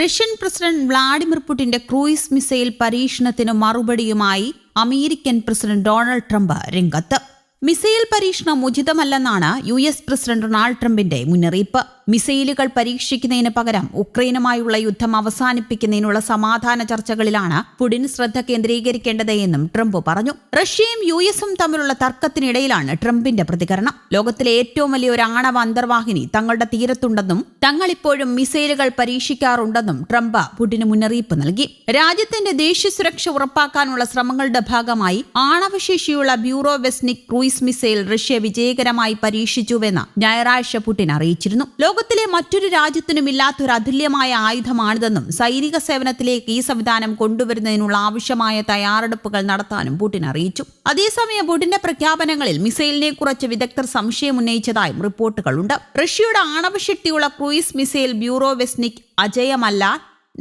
Russian president Vladimir പുടിന്റെ cruise missile പരീക്ഷണത്തിന് മറുപടിയുമായി അമേരിക്കൻ പ്രസിഡന്റ് ഡൊണാൾഡ് ട്രംപ് രംഗത്ത്. മിസൈൽ പരീക്ഷണം ഉചിതമല്ലെന്നാണ് യു എസ് പ്രസിഡന്റ് ഡൊണാൾഡ് ട്രംപിന്റെ മുന്നറിയിപ്പ്. മിസൈലുകൾ പരീക്ഷിക്കുന്നതിന് പകരം ഉക്രൈനുമായുള്ള യുദ്ധം അവസാനിപ്പിക്കുന്നതിനുള്ള സമാധാന ചർച്ചകളിലാണ് പുടിൻ ശ്രദ്ധ കേന്ദ്രീകരിക്കേണ്ടത് എന്നും ട്രംപ് പറഞ്ഞു. റഷ്യയും യു എസും തമ്മിലുള്ള തർക്കത്തിനിടയിലാണ് ട്രംപിന്റെ പ്രതികരണം. ലോകത്തിലെ ഏറ്റവും വലിയ ഒരു ആണവ അന്തർവാഹിനി തങ്ങളുടെ തീരത്തുണ്ടെന്നും തങ്ങളിപ്പോഴും മിസൈലുകൾ പരീക്ഷിക്കാറുണ്ടെന്നും ട്രംപ് പുടിന് മുന്നറിയിപ്പ് നൽകി. രാജ്യത്തിന്റെ ദേശീയ സുരക്ഷ ഉറപ്പാക്കാനുള്ള ശ്രമങ്ങളുടെ ഭാഗമായി ആണവശേഷിയുള്ള Burevestnik cruise missile Russia വിജയകരമായി പരീക്ഷിച്ചുവെന്ന് ഞായറാഴ്ച പുടിൻ അറിയിച്ചിരുന്നു. ലോകത്തിലെ മറ്റൊരു രാജ്യത്തിനും ഇല്ലാത്തൊരു അതുല്യമായ ആയുധമാണിതെന്നും സൈനിക സേവനത്തിലേക്ക് ഈ സംവിധാനം കൊണ്ടുവരുന്നതിനുള്ള ആവശ്യമായ തയ്യാറെടുപ്പുകൾ നടത്താനും പുടിൻ അറിയിച്ചു. അതേസമയം പുടിന്റെ പ്രഖ്യാപനങ്ങളിൽ മിസൈലിനെ കുറിച്ച് വിദഗ്ധർ സംശയം ഉന്നയിച്ചതായും റിപ്പോർട്ടുകളുണ്ട്. റഷ്യയുടെ ആണവശക്തിയുള്ള ക്രൂയിസ് മിസൈൽ ബ്യൂറോ വെസ്നിക് അജയമല്ല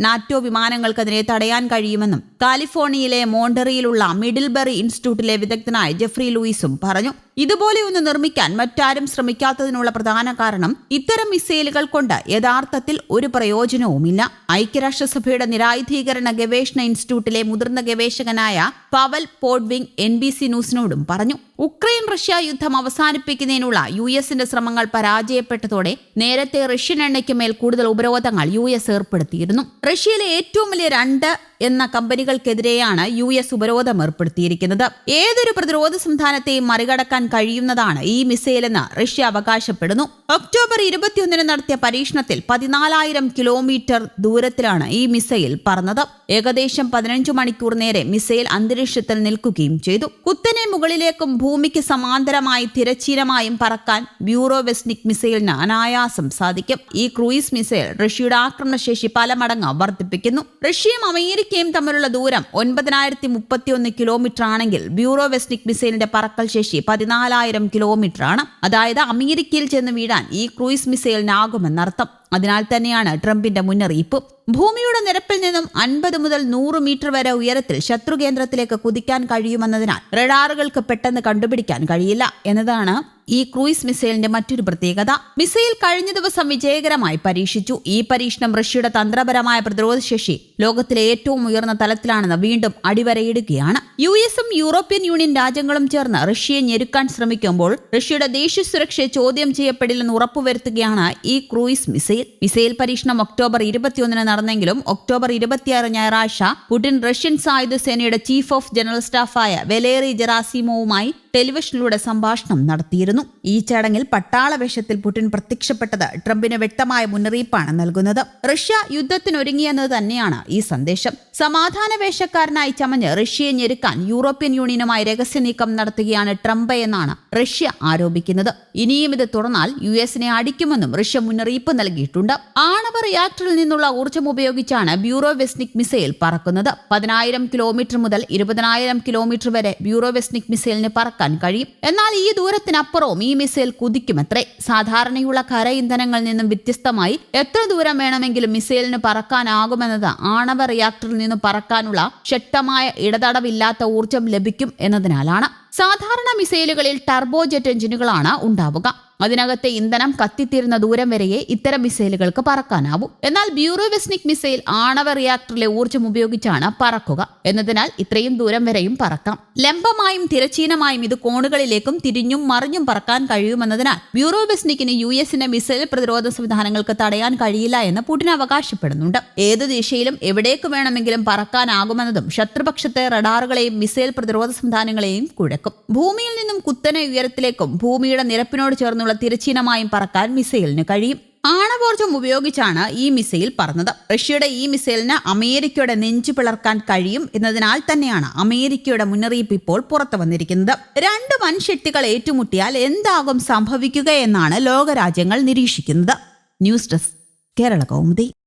നാറ്റോ വിമാനങ്ങൾക്കെതിരെ തടയാൻ കഴിയുമെന്നും കാലിഫോർണിയയിലെ മോണ്ടറിയിലുള്ള മിഡിൽബറി ഇൻസ്റ്റിറ്റ്യൂട്ടിലെ വിദഗ്ധനായ ജെഫ്രി ലൂയിസും പറഞ്ഞു. ഇതുപോലെയൊന്ന് നിർമ്മിക്കാൻ മറ്റാരും ശ്രമിക്കാത്തതിനുള്ള പ്രധാന കാരണം ഇത്തരം മിസൈലുകൾ കൊണ്ട് യഥാർത്ഥത്തിൽ ഒരു പ്രയോജനവുമില്ല. ഐക്യരാഷ്ട്രസഭയുടെ നിരായുധീകരണ ഗവേഷണ ഇൻസ്റ്റിറ്റ്യൂട്ടിലെ മുതിർന്ന ഗവേഷകനായ Pavel Podvig N B C ന്യൂസിനോടും പറഞ്ഞു ഉക്രൈൻ റഷ്യ യുദ്ധം അവസാനിപ്പിക്കുന്നതിനുള്ള യു എസിന്റെ ശ്രമങ്ങൾ പരാജയപ്പെട്ടതോടെ നേരത്തെ റഷ്യൻ എണ്ണയ്ക്ക് മേൽ കൂടുതൽ ഉപരോധങ്ങൾ യു എസ് ഏർപ്പെടുത്തിയിരുന്നു. റഷ്യയിലെ ഏറ്റവും വലിയ രണ്ട് എന്ന കമ്പനികൾക്കെതിരെയാണ് യു എസ് ഉപരോധം ഏർപ്പെടുത്തിയിരിക്കുന്നത് ഏതൊരു പ്രതിരോധ സംവിധാനത്തെയും മറികടക്കാൻ കഴിയുന്നതാണ് ഈ മിസൈലെന്ന് റഷ്യ അവകാശപ്പെടുന്നു. ഒക്ടോബർ ഇരുപത്തിയൊന്നിന് നടത്തിയ പരീക്ഷണത്തിൽ പതിനാലായിരം കിലോമീറ്റർ ദൂരത്തിലാണ് ഈ മിസൈൽ പറന്നത്. ഏകദേശം പതിനഞ്ചു മണിക്കൂർ നേരെ മിസൈൽ അന്തരീക്ഷത്തിൽ നിൽക്കുകയും ചെയ്തു. കുത്തനെ മുകളിലേക്കും ഭൂമിക്ക് സമാന്തരമായി തിരച്ചീനമായും പറക്കാൻ ബ്യൂറോ വെസ്നിക് മിസൈലിന് അനായാസം സാധിക്കും. ഈ ക്രൂയിസ് മിസൈൽ റഷ്യയുടെ ആക്രമണശേഷി പല മടങ്ങ് വർദ്ധിപ്പിക്കുന്നു. റഷ്യയും അമേരിക്കയും തമ്മിലുള്ള ദൂരം ഒൻപതിനായിരത്തി മുപ്പത്തിയൊന്ന് കിലോമീറ്റർ ആണെങ്കിൽ ബ്യൂറോ വെസ്റ്റിക് മിസൈലിന്റെ പറക്കൽ ശേഷി പതിനാലായിരം കിലോമീറ്റർ ആണ് അതായത് അമേരിക്കയിൽ ചെന്ന് വീഴാൻ ഈ ക്രൂയിസ് മിസൈലിനാകുമെന്നർത്ഥം. അതിനാൽ തന്നെയാണ് ട്രംപിന്റെ മുന്നറിയിപ്പ്. ഭൂമിയുടെ നിരപ്പിൽ നിന്നും അൻപത് മുതൽ നൂറ് മീറ്റർ വരെ ഉയരത്തിൽ ശത്രു കേന്ദ്രത്തിലേക്ക് കുതിക്കാൻ കഴിയുമെന്നതിനാൽ റഡാറുകൾക്ക് പെട്ടെന്ന് കണ്ടുപിടിക്കാൻ കഴിയില്ല എന്നതാണ് ഈ ക്രൂയിസ് മിസൈലിന്റെ മറ്റൊരു പ്രത്യേകത. മിസൈൽ കഴിഞ്ഞ ദിവസം വിജയകരമായി പരീക്ഷിച്ചു. ഈ പരീക്ഷണം റഷ്യയുടെ തന്ത്രപരമായ പ്രതിരോധശേഷി ലോകത്തിലെ ഏറ്റവും ഉയർന്ന തലത്തിലാണെന്ന് വീണ്ടും അടിവരയിടുകയാണ്. യു എസും യൂറോപ്യൻ യൂണിയൻ രാജ്യങ്ങളും ചേർന്ന് റഷ്യയെ ഞെരുക്കാൻ ശ്രമിക്കുമ്പോൾ റഷ്യയുടെ ദേശീയ സുരക്ഷയെ ചോദ്യം ചെയ്യപ്പെടില്ലെന്ന് ഉറപ്പുവരുത്തുകയാണ് ഈ ക്രൂയിസ് മിസൈൽ. മിസൈൽ പരീക്ഷണം ഒക്ടോബർ ഇരുപത്തിയൊന്നിന് നടന്നെങ്കിലും ഒക്ടോബർ ഇരുപത്തിയാറ് ഞായറാഴ്ച പുടിൻ റഷ്യൻ സായുധ സേനയുടെ ചീഫ് ഓഫ് ജനറൽ സ്റ്റാഫായ വെലേറി ജെറാസിമോവുമായി ടെലിവിഷനിലൂടെ സംഭാഷണം നടത്തിയിരുന്നു. ഈ ചടങ്ങിൽ പട്ടാള വേഷത്തിൽ പുടിൻ പ്രത്യക്ഷപ്പെട്ടത് ട്രംപിന് വ്യക്തമായ മുന്നറിയിപ്പാണ് നൽകുന്നത്. റഷ്യ യുദ്ധത്തിനൊരുങ്ങിയെന്നത് തന്നെയാണ് ഈ സന്ദേശം. സമാധാന വേഷക്കാരനായി ചമഞ്ഞ് റഷ്യയെ ഞെരുക്കാൻ യൂറോപ്യൻ യൂണിയനുമായി രഹസ്യ നീക്കം നടത്തുകയാണ് ട്രംപ് എന്നാണ് റഷ്യ ആരോപിക്കുന്നത്. ഇനിയും ഇത് തുടർന്നാൽ യു എസിനെ അടിക്കുമെന്നും റഷ്യ മുന്നറിയിപ്പ് നൽകിയിട്ടുണ്ട്. ആണവ റിയാക്ടറിൽ നിന്നുള്ള ഊർജം ഉപയോഗിച്ചാണ് ബ്യൂറോ വെസ്നിക് മിസൈൽ പറക്കുന്നത്. പതിനായിരം കിലോമീറ്റർ മുതൽ ഇരുപതിനായിരം കിലോമീറ്റർ വരെ ബ്യൂറോ വെസ്നിക് മിസൈലിന് പറക്കാൻ കഴിയും. എന്നാൽ ഈ ദൂരത്തിനപ്പുറവും ഈ മിസൈൽ കുതിക്കുമത്രേ. സാധാരണയുള്ള കര ഇന്ധനങ്ങളിൽ നിന്നും വ്യത്യസ്തമായി എത്ര ദൂരം വേണമെങ്കിലും മിസൈലിന് പറക്കാനാകുമെന്നത് ആണവ റിയാക്ടറിൽ നിന്നും പറക്കാനുള്ള ശക്തമായ ഇടതടവില്ലാത്ത ഊർജം ലഭിക്കും എന്നതിനാലാണ് സാധാരണ മിസൈലുകളിൽ ടർബോജെറ്റ് എഞ്ചിനുകളാണ് ഉണ്ടാവുക. അതിനകത്തെ ഇന്ധനം കത്തിത്തീരുന്ന ദൂരം വരെയേ ഇത്തരം മിസൈലുകൾക്ക് പറക്കാനാവൂ. എന്നാൽ ബ്യൂറോവെസ്നിക് മിസൈൽ ആണവ റിയാക്ടറിലെ ഊർജം ഉപയോഗിച്ചാണ് പറക്കുക. എന്നതിനാൽ ഇത്രയും ദൂരം വരെയും പറക്കാം. ലംബമായും തിരച്ചീനമായും ഇത് കോണുകളിലേക്കും തിരിഞ്ഞും മറിഞ്ഞും പറക്കാൻ കഴിയുമെന്നതിനാൽ ബ്യൂറോവെസ്നിക്കിന് യു എസിന്റെ മിസൈൽ പ്രതിരോധ സംവിധാനങ്ങൾക്ക് തടയാൻ കഴിയില്ല എന്ന് പുടിൻ അവകാശപ്പെടുന്നുണ്ട്. ഏത് ദിശയിലും എവിടേക്ക് വേണമെങ്കിലും പറക്കാനാകുമെന്നതും ശത്രുപക്ഷത്തെ റഡാറുകളെയും മിസൈൽ പ്രതിരോധ സംവിധാനങ്ങളെയും കുഴക്കും. ഭൂമിയിൽ നിന്നും കുത്തനെ ഉയരത്തിലേക്കും ഭൂമിയുടെ നിരപ്പിനോട് ചേർന്നുള്ള തിരച്ചീനമായും പറക്കാൻ മിസൈലിന് കഴിയും. ആണവോർജം ഉപയോഗിച്ചാണ് ഈ മിസൈൽ പറന്നത്. റഷ്യയുടെ ഈ മിസൈലിന് അമേരിക്കയുടെ നെഞ്ചു പിളർക്കാൻ കഴിയും എന്നതിനാൽ തന്നെയാണ് അമേരിക്കയുടെ മുന്നറിയിപ്പ് ഇപ്പോൾ പുറത്തു വന്നിരിക്കുന്നത്. രണ്ട് വൻശക്തികൾ ഏറ്റുമുട്ടിയാൽ എന്താകും സംഭവിക്കുക എന്നാണ് ലോകരാജ്യങ്ങൾ നിരീക്ഷിക്കുന്നത്. News desk Kerala Kaumudi.